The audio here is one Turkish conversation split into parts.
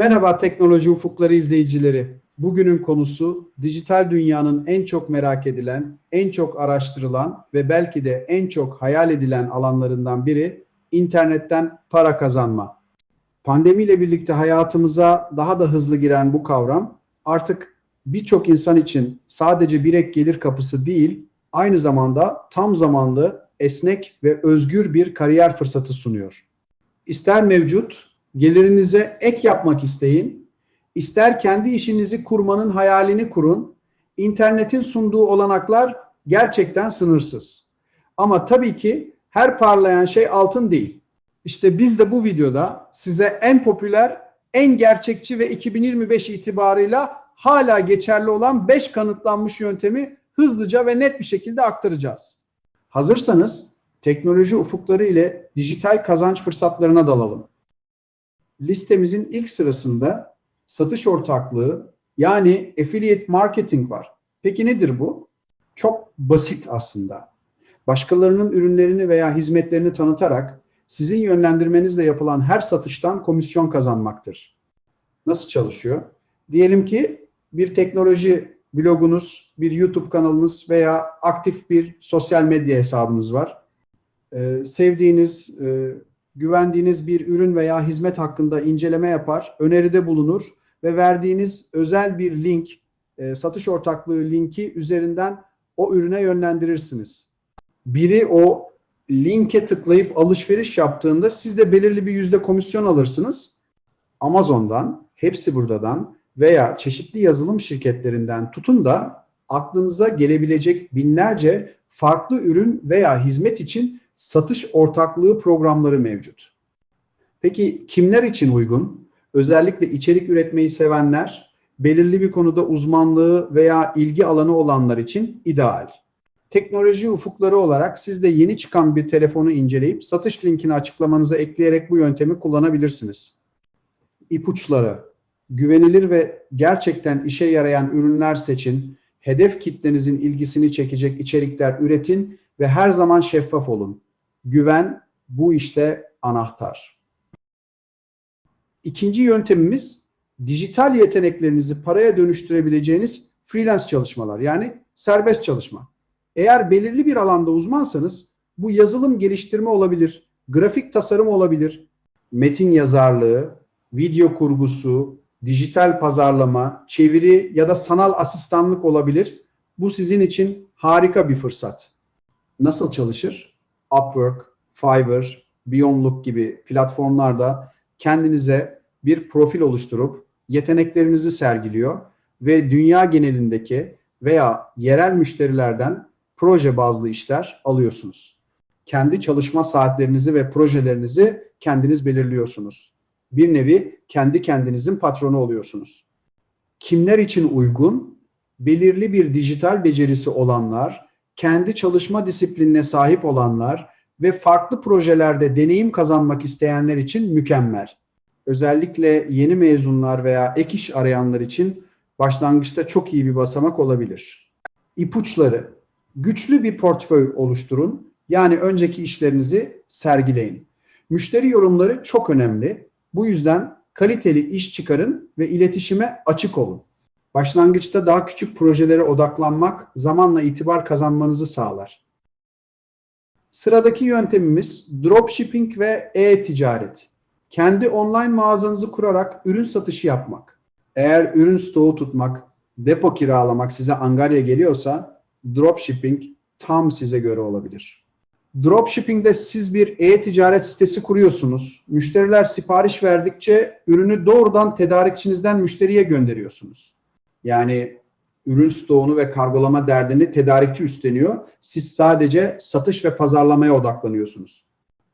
Merhaba Teknoloji Ufukları izleyicileri. Bugünün konusu dijital dünyanın en çok merak edilen, en çok araştırılan ve belki de en çok hayal edilen alanlarından biri internetten para kazanma. Pandemiyle birlikte hayatımıza daha da hızlı giren bu kavram artık birçok insan için sadece bir ek gelir kapısı değil, aynı zamanda tam zamanlı, esnek ve özgür bir kariyer fırsatı sunuyor. İster mevcut, gelirinize ek yapmak isteyin, ister kendi işinizi kurmanın hayalini kurun, internetin sunduğu olanaklar gerçekten sınırsız. Ama tabii ki her parlayan şey altın değil. İşte biz de bu videoda size en popüler, en gerçekçi ve 2025 itibarıyla hala geçerli olan 5 kanıtlanmış yöntemi hızlıca ve net bir şekilde aktaracağız. Hazırsanız teknoloji ufukları ile dijital kazanç fırsatlarına dalalım. Listemizin ilk sırasında satış ortaklığı yani affiliate marketing var. Peki nedir bu? Çok basit aslında. Başkalarının ürünlerini veya hizmetlerini tanıtarak sizin yönlendirmenizle yapılan her satıştan komisyon kazanmaktır. Nasıl çalışıyor? Diyelim ki bir teknoloji blogunuz, bir YouTube kanalınız veya aktif bir sosyal medya hesabınız var. Ee, sevdiğiniz, e, güvendiğiniz bir ürün veya hizmet hakkında inceleme yapar, öneride bulunur ve verdiğiniz özel bir link, e, satış ortaklığı linki üzerinden o ürüne yönlendirirsiniz. Biri o linke tıklayıp alışveriş yaptığında siz de belirli bir yüzde komisyon alırsınız. Amazon'dan, hepsi buradan veya çeşitli yazılım şirketlerinden tutun da aklınıza gelebilecek binlerce farklı ürün veya hizmet için satış ortaklığı programları mevcut. Peki kimler için uygun? Özellikle içerik üretmeyi sevenler, belirli bir konuda uzmanlığı veya ilgi alanı olanlar için ideal. Teknoloji ufukları olarak siz de yeni çıkan bir telefonu inceleyip satış linkini açıklamanıza ekleyerek bu yöntemi kullanabilirsiniz. İpuçları, güvenilir ve gerçekten işe yarayan ürünler seçin, hedef kitlenizin ilgisini çekecek içerikler üretin ve her zaman şeffaf olun. Güven bu işte anahtar. İkinci yöntemimiz dijital yeteneklerinizi paraya dönüştürebileceğiniz freelance çalışmalar yani serbest çalışma. Eğer belirli bir alanda uzmansanız bu yazılım geliştirme olabilir, grafik tasarım olabilir, metin yazarlığı, video kurgusu, dijital pazarlama, çeviri ya da sanal asistanlık olabilir. Bu sizin için harika bir fırsat. Nasıl çalışır? Upwork, Fiverr, Beyondlook gibi platformlarda kendinize bir profil oluşturup yeteneklerinizi sergiliyor ve dünya genelindeki veya yerel müşterilerden proje bazlı işler alıyorsunuz. Kendi çalışma saatlerinizi ve projelerinizi kendiniz belirliyorsunuz. Bir nevi kendi kendinizin patronu oluyorsunuz. Kimler için uygun? Belirli bir dijital becerisi olanlar, kendi çalışma disiplinine sahip olanlar ve farklı projelerde deneyim kazanmak isteyenler için mükemmel. Özellikle yeni mezunlar veya ek iş arayanlar için başlangıçta çok iyi bir basamak olabilir. İpuçları güçlü bir portföy oluşturun. Yani önceki işlerinizi sergileyin. Müşteri yorumları çok önemli. Bu yüzden kaliteli iş çıkarın ve iletişime açık olun. Başlangıçta daha küçük projelere odaklanmak zamanla itibar kazanmanızı sağlar. Sıradaki yöntemimiz dropshipping ve e-ticaret. Kendi online mağazanızı kurarak ürün satışı yapmak. Eğer ürün stoğu tutmak, depo kiralamak size angarya geliyorsa dropshipping tam size göre olabilir. Dropshipping'de siz bir e-ticaret sitesi kuruyorsunuz. Müşteriler sipariş verdikçe ürünü doğrudan tedarikçinizden müşteriye gönderiyorsunuz. Yani ürün stoğunu ve kargolama derdini tedarikçi üstleniyor. Siz sadece satış ve pazarlamaya odaklanıyorsunuz.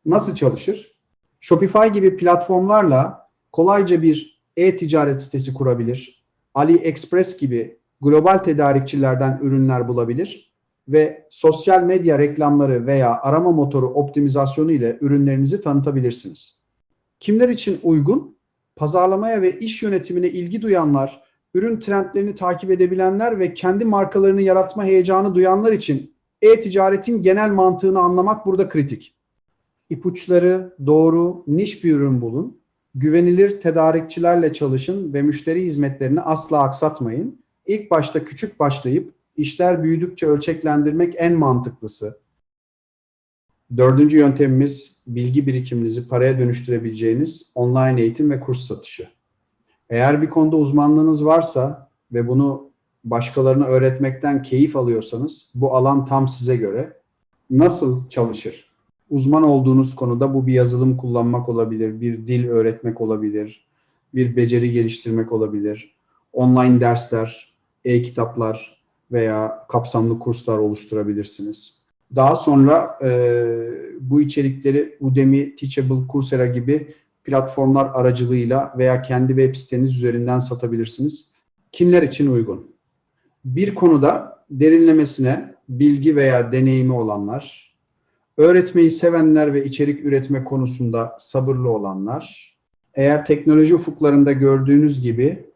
Nasıl çalışır? Shopify gibi platformlarla kolayca bir e-ticaret sitesi kurabilir. AliExpress gibi global tedarikçilerden ürünler bulabilir ve sosyal medya reklamları veya arama motoru optimizasyonu ile ürünlerinizi tanıtabilirsiniz. Kimler için uygun? Pazarlamaya ve iş yönetimine ilgi duyanlar, ürün trendlerini takip edebilenler ve kendi markalarını yaratma heyecanı duyanlar için e-ticaretin genel mantığını anlamak burada kritik. İpuçları doğru, niş bir ürün bulun. Güvenilir tedarikçilerle çalışın ve müşteri hizmetlerini asla aksatmayın. İlk başta küçük başlayıp işler büyüdükçe ölçeklendirmek en mantıklısı. Dördüncü yöntemimiz bilgi birikiminizi paraya dönüştürebileceğiniz online eğitim ve kurs satışı. Eğer bir konuda uzmanlığınız varsa ve bunu başkalarına öğretmekten keyif alıyorsanız bu alan tam size göre. Nasıl çalışır? Uzman olduğunuz konuda bu bir yazılım kullanmak olabilir, bir dil öğretmek olabilir, bir beceri geliştirmek olabilir, online dersler, e-kitaplar veya kapsamlı kurslar oluşturabilirsiniz. Daha sonra e, bu içerikleri Udemy, Teachable, Coursera gibi platformlar aracılığıyla veya kendi web siteniz üzerinden satabilirsiniz. Kimler için uygun? Bir konuda derinlemesine bilgi veya deneyimi olanlar, öğretmeyi sevenler ve içerik üretme konusunda sabırlı olanlar, eğer teknoloji ufuklarında gördüğünüz gibi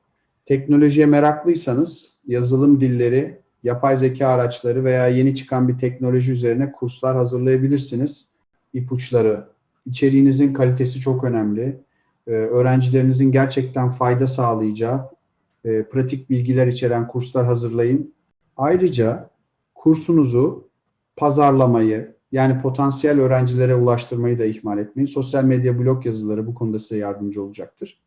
teknolojiye meraklıysanız yazılım dilleri, yapay zeka araçları veya yeni çıkan bir teknoloji üzerine kurslar hazırlayabilirsiniz. İpuçları, içeriğinizin kalitesi çok önemli. Ee, öğrencilerinizin gerçekten fayda sağlayacağı e, pratik bilgiler içeren kurslar hazırlayın. Ayrıca kursunuzu pazarlamayı yani potansiyel öğrencilere ulaştırmayı da ihmal etmeyin. Sosyal medya blog yazıları bu konuda size yardımcı olacaktır.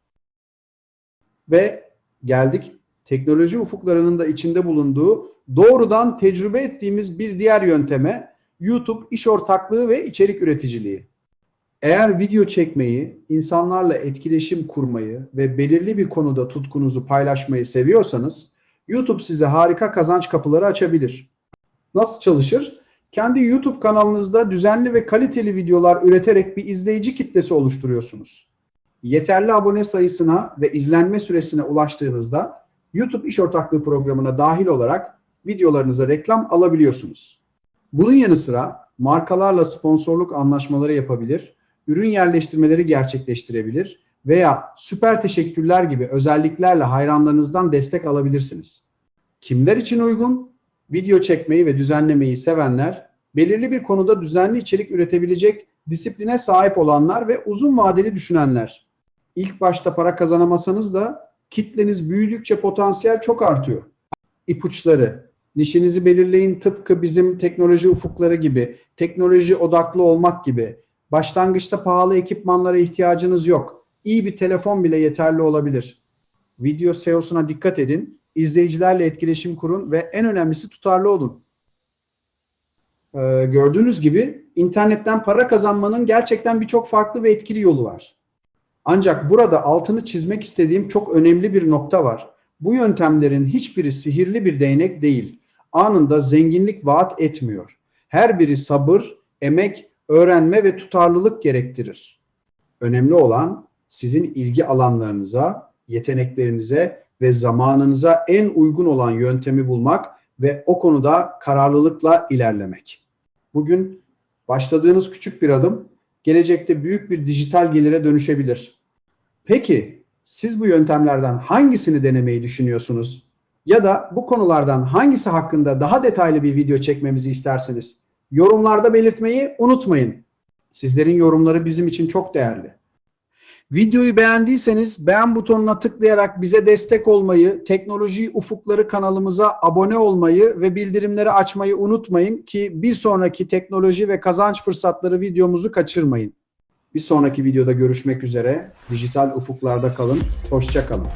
Ve geldik teknoloji ufuklarının da içinde bulunduğu doğrudan tecrübe ettiğimiz bir diğer yönteme YouTube iş ortaklığı ve içerik üreticiliği. Eğer video çekmeyi, insanlarla etkileşim kurmayı ve belirli bir konuda tutkunuzu paylaşmayı seviyorsanız YouTube size harika kazanç kapıları açabilir. Nasıl çalışır? Kendi YouTube kanalınızda düzenli ve kaliteli videolar üreterek bir izleyici kitlesi oluşturuyorsunuz. Yeterli abone sayısına ve izlenme süresine ulaştığınızda YouTube İş Ortaklığı programına dahil olarak videolarınıza reklam alabiliyorsunuz. Bunun yanı sıra markalarla sponsorluk anlaşmaları yapabilir, ürün yerleştirmeleri gerçekleştirebilir veya süper teşekkürler gibi özelliklerle hayranlarınızdan destek alabilirsiniz. Kimler için uygun? Video çekmeyi ve düzenlemeyi sevenler, belirli bir konuda düzenli içerik üretebilecek disipline sahip olanlar ve uzun vadeli düşünenler. İlk başta para kazanamasanız da kitleniz büyüdükçe potansiyel çok artıyor. İpuçları, nişinizi belirleyin tıpkı bizim teknoloji ufukları gibi, teknoloji odaklı olmak gibi. Başlangıçta pahalı ekipmanlara ihtiyacınız yok. İyi bir telefon bile yeterli olabilir. Video SEO'suna dikkat edin, izleyicilerle etkileşim kurun ve en önemlisi tutarlı olun. Ee, gördüğünüz gibi internetten para kazanmanın gerçekten birçok farklı ve etkili yolu var. Ancak burada altını çizmek istediğim çok önemli bir nokta var. Bu yöntemlerin hiçbiri sihirli bir değnek değil. Anında zenginlik vaat etmiyor. Her biri sabır, emek, öğrenme ve tutarlılık gerektirir. Önemli olan sizin ilgi alanlarınıza, yeteneklerinize ve zamanınıza en uygun olan yöntemi bulmak ve o konuda kararlılıkla ilerlemek. Bugün başladığınız küçük bir adım gelecekte büyük bir dijital gelire dönüşebilir. Peki siz bu yöntemlerden hangisini denemeyi düşünüyorsunuz? Ya da bu konulardan hangisi hakkında daha detaylı bir video çekmemizi isterseniz yorumlarda belirtmeyi unutmayın. Sizlerin yorumları bizim için çok değerli. Videoyu beğendiyseniz beğen butonuna tıklayarak bize destek olmayı, Teknoloji Ufukları kanalımıza abone olmayı ve bildirimleri açmayı unutmayın ki bir sonraki teknoloji ve kazanç fırsatları videomuzu kaçırmayın. Bir sonraki videoda görüşmek üzere. Dijital ufuklarda kalın. Hoşça kalın.